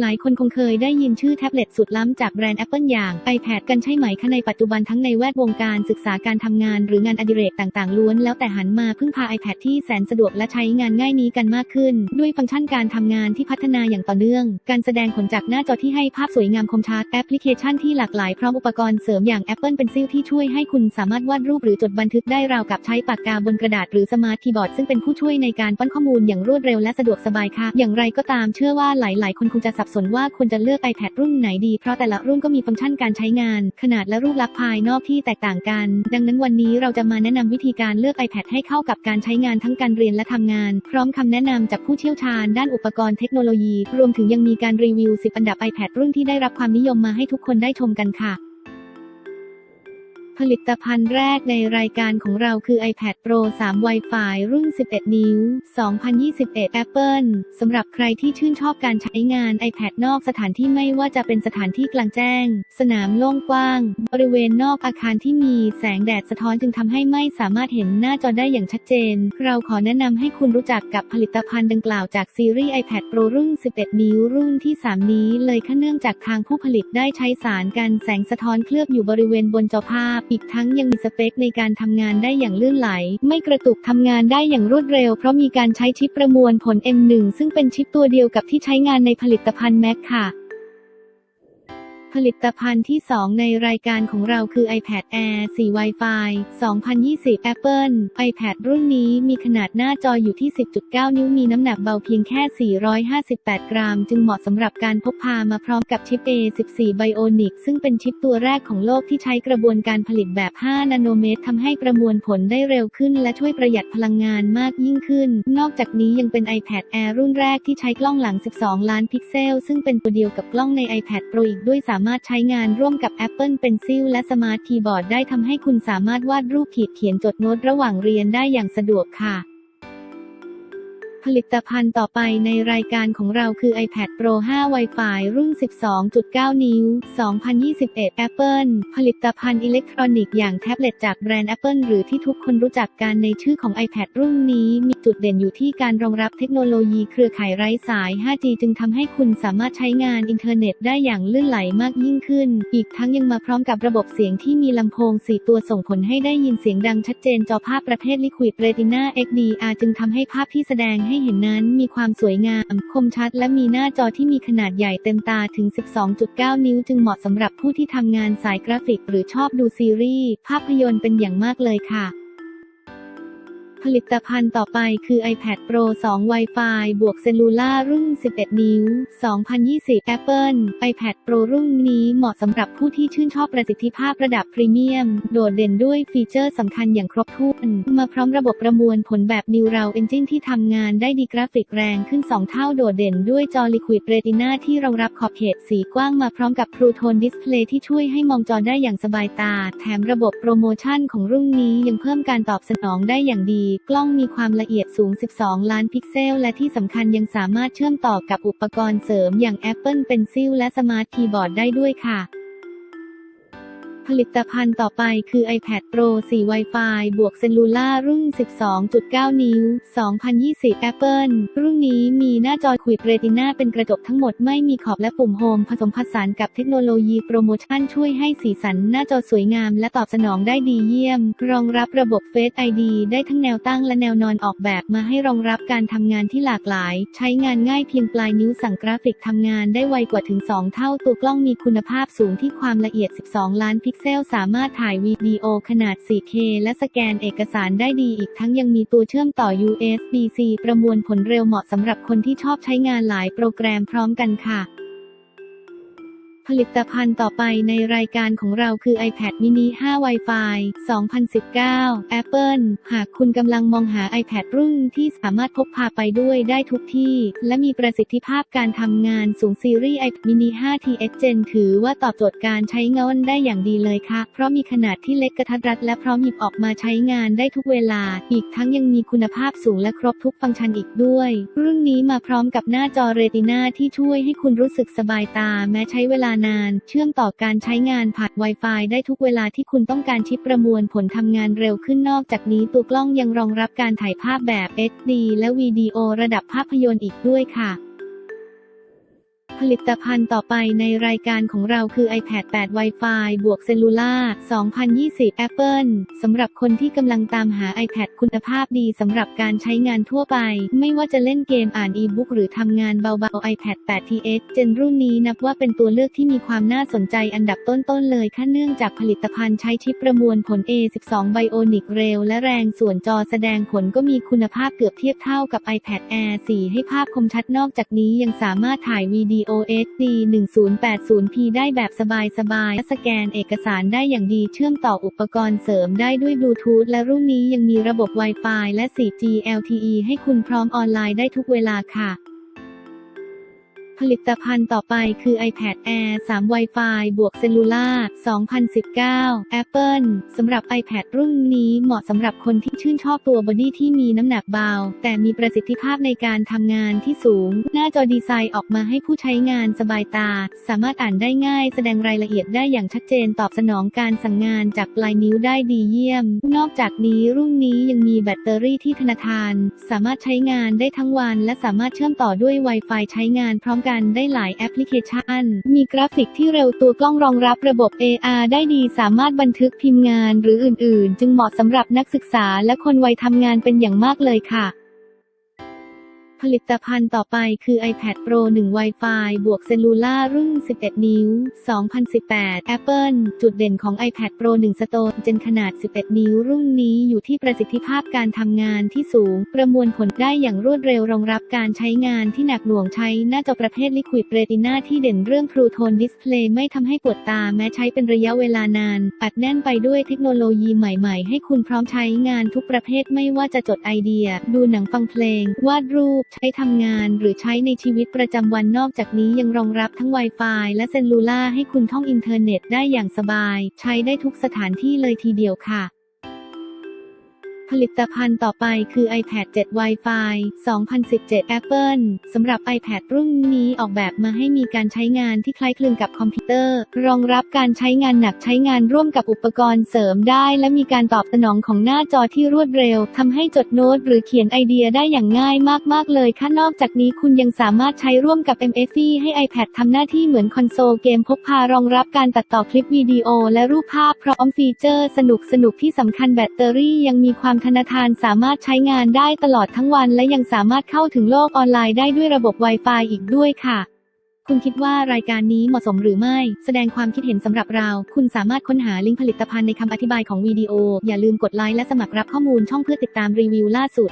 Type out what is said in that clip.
หลายคนคงเคยได้ยินชื่อแท็บเล็ตสุดล้ำจากแบรนด์ Apple อย่าง iPad กันใช่ไหมคะในปัจจุบันทั้งในแวดวงการศึกษาการทำงานหรืองานอดิเรกต่างๆ ล้วนแล้วแต่หันมาพึ่งพา iPad ที่แสนสะดวกและใช้งานง่ายนี้กันมากขึ้น ด้วยฟังก์ชันการทำงานที่พัฒนาอย่างต่อเนื่อง การแสดงผลจากหน้าจอที่ให้ภาพสวยงามคมชัดแอปพลิเคชันที่หลากหลายพร้อมอุปกรณ์เสริมอย่าง Apple Pencil ที่ช่วยให้คุณสามารถวาดรูปหรือจดบันทึกได้ราวกับใช้ปากกาบนกระดาษหรือสมาร์ทคีย์บอร์ดซึ่งเป็นผู้ช่วยในการป้อนข้อมูลอย่างรวดเร็วและสะดวกสบายค่ะอย่างไรก็ตามเชื่อว่าหลาย ๆ คนคงจะสับสนว่าควรจะเลือก iPad รุ่นไหนดี เพราะแต่ละรุ่นก็มีฟังก์ชันการใช้งาน ขนาดและรูปลักษณ์ภายนอกที่แตกต่างกัน ดังนั้นวันนี้เราจะมาแนะนำวิธีการเลือก iPad ให้เข้ากับการใช้งานทั้งการเรียนและทำงาน พร้อมคำแนะนำจากผู้เชี่ยวชาญด้านอุปกรณ์เทคโนโลยี รวมถึงยังมีการรีวิว 10 อันดับ iPad รุ่นที่ได้รับความนิยมมาให้ทุกคนได้ชมกันค่ะ ผลิตภัณฑ์แรกในรายการของเราคือ iPad Pro 3 Wi-Fi รุ่น 11 นิ้ว 2021 Apple สำหรับใครที่ชื่นชอบการใช้งาน iPad นอกสถานที่ไม่ว่าจะเป็นสถานที่กลางแจ้ง สนามโล่งกว้าง บริเวณนอกอาคารที่มีแสงแดดสะท้อนจึงทำให้ไม่สามารถเห็นหน้าจอได้อย่างชัดเจน เราขอแนะนำให้คุณรู้จักกับผลิตภัณฑ์ดังกล่าวจากซีรีส์ iPad Pro รุ่น 11 นิ้ว รุ่นที่ 3 นี้เลยค่ะเนื่องจากทางผู้ผลิตได้ใช้สารกันแสงสะท้อนเคลือบอยู่บริเวณบนจอภาพอีกทั้งยังมีสเปคในการทำงานได้อย่างลื่นไหล ไม่กระตุกทำงานได้อย่างรวดเร็ว เพราะมีการใช้ชิปประมวลผล M1 ซึ่งเป็นชิปตัวเดียวกับที่ใช้งานในผลิตภัณฑ์ Mac ค่ะ ผลิตภัณฑ์ที่ 2 ในรายการของเราคือ iPad Air 4 Wi-Fi 2020 Apple iPad รุ่นนี้มีขนาดหน้าจออยู่ที่ 10.9 นิ้วมีน้ำหนักเบาเพียงแค่ 458 กรัม จึงเหมาะสำหรับการพกพามาพร้อมกับชิป A14 Bionic ซึ่งเป็นชิปตัวแรกของโลกที่ใช้กระบวนการผลิตแบบ 5 นาโนเมตรทำให้ประมวลผลได้เร็วขึ้น และช่วยประหยัดพลังงานมากยิ่งขึ้น นอกจากนี้ยังเป็น iPad Air รุ่นแรกที่ใช้กล้องหลัง 12 ล้านพิกเซล ซึ่งเป็นตัวเดียวกับกล้องใน iPad Pro อีกด้วยสามารถใช้งานร่วมกับ Apple Pencil และ Smart Keyboard ได้ทำให้คุณสามารถวาดรูปขีดเขียนจดโน้ตระหว่างเรียนได้อย่างสะดวกค่ะ ลิตภัณฑ์ต่อไปในรายการของเราคือ iPad Pro 5 Wi-Fi รุ่น 12.9 นิ้ว 2021 Apple ผลิตภัณฑ์อิเล็กทรอนิกส์อย่างแท็บเล็ตจากแบรนด์ Apple หรือที่ทุกคนรู้จักกันในชื่อของ iPad รุ่นนี้มีจุดเด่นอยู่ที่การรองรับเทคโนโลยีเครือข่ายไร้สาย 5G จึงทำให้คุณสามารถใช้งานอินเทอร์เน็ตได้อย่างลื่นไหลมากยิ่งขึ้น อีกทั้งยังมาพร้อมกับระบบเสียงที่มีลำโพง 4 ตัวส่งผลให้ได้ยินเสียงดังชัดเจนจอภาพประเภท Liquid Retina XDR จึงทำให้ภาพที่แสดงให้เห็นนั้นมีความสวยงาม คมชัด และมีหน้าจอที่มีขนาดใหญ่เต็มตาถึง 12.9 นิ้ว จึงเหมาะสำหรับผู้ที่ทำงานสายกราฟิก หรือชอบดูซีรีส์ภาพยนตร์เป็นอย่างมากเลยค่ะ ผลิตภัณฑ์ต่อไปคือ iPad Pro 2 Wi-Fi บวกเซลูล่ารุ่น 11 นิ้ว 2020 Apple iPad Pro รุ่นนี้เหมาะสำหรับผู้ที่ชื่นชอบประสิทธิภาพระดับพรีเมียม โดดเด่นด้วยฟีเจอร์สำคัญอย่างครบถ้วน มาพร้อมระบบประมวลผลแบบ Neural Engine ที่ทำงานได้ดีกราฟิกแรงขึ้น 2 เท่าโดดเด่นด้วยจอ Liquid Retina ที่รองรับขอบเขตสีกว้างมาพร้อมกับ True Tone Display ที่ช่วยให้มองจอได้อย่างสบายตา แถมระบบโปรโมชั่นของรุ่นนี้ยังเพิ่มการตอบสนองได้อย่างดีกล้องมีความละเอียดสูง 12 ล้านพิกเซล และที่สำคัญยังสามารถเชื่อมต่อกับอุปกรณ์เสริมอย่าง Apple Pencil และ Smart Keyboard ได้ด้วยค่ะ ผลิตภัณฑ์ต่อไปคือ iPad Pro 4 Wi-Fi บวกเซลลูล่ารุ่น 12.9 นิ้ว 2020 Apple รุ่นนี้มีหน้าจอ Quick Retina เป็นกระจกทั้งหมดไม่มีขอบและปุ่มโฮมผสมผสานกับเทคโนโลยีโปรโมชั่นช่วยให้สีสันหน้าจอสวยงามและตอบสนองได้ดีเยี่ยม รองรับระบบ Face ID ได้ทั้งแนวตั้งและแนวนอนออกแบบมาให้รองรับการทำงานที่หลากหลาย ใช้งานง่ายเพียงปลายนิ้วสั่งกราฟิกทำงานได้ไวกว่าถึง 2 เท่าตัวกล้องมีคุณภาพสูงที่ความละเอียด 12 ล้านพิกเซลสามารถถ่ายวิดีโอขนาด 4K และสแกนเอกสารได้ดีอีกทั้งยังมีตัวเชื่อมต่อ USB-C ประมวลผลเร็วเหมาะสำหรับคนที่ชอบใช้งานหลายโปรแกรมพร้อมกันค่ะ ผลิตภัณฑ์ต่อไปในรายการของเราคือ iPad mini 5 Wi-Fi 2019 Apple หากคุณกำลังมองหา iPad รุ่นที่สามารถพกพาไปด้วยได้ทุกที่ และมีประสิทธิภาพการทำงานสูงซีรีส์ iPad mini 5 TX Gen ถือว่าตอบโจทย์การใช้งานได้อย่างดีเลยค่ะ เพราะมีขนาดที่เล็กกระทัดรัดและพร้อมหยิบออกมาใช้งานได้ทุกเวลา อีกทั้งยังมีคุณภาพสูงและครบทุกฟังก์ชันอีกด้วย รุ่นนี้มาพร้อมกับหน้าจอเรตินาที่ช่วยให้คุณรู้สึกสบายตาแม้ใช้เวลานาน เชื่อมต่อการใช้งานผ่าน Wi-Fi ได้ทุกเวลาที่คุณต้องการชิปประมวลผลทำงานเร็วขึ้นนอกจากนี้ตัวกล้องยังรองรับการถ่ายภาพแบบ HD และวิดีโอระดับภาพยนตร์อีกด้วยค่ะ ผลิตภัณฑ์ต่อไปในรายการของเราคือ iPad 8 Wi-Fi บวกเซลลูล่า2020 Apple สำหรับคนที่กำลังตามหา iPad คุณภาพดีสำหรับการใช้งานทั่วไป ไม่ว่าจะเล่นเกมอ่านอีบุ๊กหรือทำงานเบาๆ iPad 8 TX เจนรุ่นนี้นับว่าเป็นตัวเลือกที่มีความน่าสนใจอันดับต้นๆเลยค่ะเนื่องจากผลิตภัณฑ์ใช้ชิปประมวลผล A12 Bionic เร็วและแรงส่วนจอแสดงผลก็มีคุณภาพเกือบเทียบเท่ากับ iPad Air 4 ให้ภาพคมชัดนอกจากนี้ยังสามารถถ่ายวิดีโอ iOS D 1080p ได้แบบสบายๆและสแกนเอกสารได้อย่างดีเชื่อมต่ออุปกรณ์เสริมได้ด้วยบลูทูธและรุ่นนี้ยังมีระบบ Wi-Fi และ 4G LTE ให้คุณพร้อมออนไลน์ได้ทุกเวลาค่ะ ผลิตภัณฑ์ต่อไปคือ iPad Air 3 Wi-Fi บวกเซลลูล่า2019 Apple สำหรับ iPad รุ่นนี้เหมาะสำหรับคนที่ชื่นชอบตัวบอดี้ที่มีน้ำหนักเบา แต่มีประสิทธิภาพในการทำงานที่สูง หน้าจอดีไซน์ออกมาให้ผู้ใช้งานสบายตา สามารถอ่านได้ง่าย แสดงรายละเอียดได้อย่างชัดเจนตอบสนองการสั่งงานจากปลายนิ้วได้ดีเยี่ยม นอกจากนี้รุ่นนี้ยังมีแบตเตอรี่ที่ธนาคาร สามารถใช้งานได้ทั้งวัน และสามารถเชื่อมต่อด้วย Wi-Fi ใช้งานพร้อมกันได้หลายแอปพลิเคชัน มีกราฟิกที่เร็วตัวกล้องรองรับระบบ AR ได้ดีสามารถบันทึกพิมพ์งานหรืออื่นๆ จึงเหมาะสำหรับนักศึกษาและคนวัยทำงานเป็นอย่างมากเลยค่ะ ผลิตภัณฑ์ต่อไปคือ iPad Pro 1 Wi-Fi บวกเซลูล่ารุ่น 11 นิ้ว 2018 Apple จุดเด่นของ iPad Pro 1 Stone เจนขนาด 11 นิ้ว รุ่นนี้อยู่ที่ประสิทธิภาพการทำงานที่สูง ประมวลผลได้อย่างรวดเร็วรองรับการใช้งานที่หนักหน่วงใช้หน้าจอประเภท Liquid Retina ที่เด่นเรื่อง True Tone Display ไม่ทำให้ปวดตาแม้ใช้เป็นระยะเวลานาน อัดแน่นไปด้วยเทคโนโลยีใหม่ๆ ให้คุณพร้อมใช้งานทุกประเภทไม่ว่าจะจดไอเดีย ดูหนังฟังเพลง วาดรูปใช้ทำงานหรือใช้ในชีวิตประจำวันนอกจากนี้ยังรองรับทั้ง Wi-Fi และเซลลูล่าให้คุณท่องอินเทอร์เน็ตได้อย่างสบาย ใช้ได้ทุกสถานที่เลยทีเดียวค่ะ ผลิตภัณฑ์ต่อไปคือ iPad 7 Wi-Fi 2017 Apple สำหรับ iPad รุ่นนี้ออกแบบมาให้มีการใช้งานที่คล้ายคลึงกับคอมพิวเตอร์ รองรับการใช้งานหนักใช้งานร่วมกับอุปกรณ์เสริมได้ และมีการตอบสนองของหน้าจอที่รวดเร็วทำให้จดโน้ตหรือเขียนไอเดียได้อย่างง่ายมาก ๆ เลยค่ะนอกจากนี้คุณยังสามารถใช้ร่วมกับ MFE ให้ iPad ทำหน้าที่เหมือนคอนโซลเกมพกพารองรับการตัดต่อคลิปวิดีโอ และรูปภาพพร้อมฟีเจอร์ สนุกสนุกที่สำคัญแบตเตอรี่ยังมีความธนทานสามารถใช้งานได้ตลอดทั้งวันและยังสามารถเข้าถึงโลกออนไลน์ได้ด้วยระบบ Wi-Fi อีกด้วยค่ะ คุณคิดว่ารายการนี้เหมาะสมหรือไม่ แสดงความคิดเห็นสำหรับเรา คุณสามารถค้นหาลิงก์ผลิตภัณฑ์ในคำอธิบายของวิดีโอ อย่าลืมกดไลค์และสมัครรับข้อมูลช่องเพื่อติดตามรีวิวล่าสุด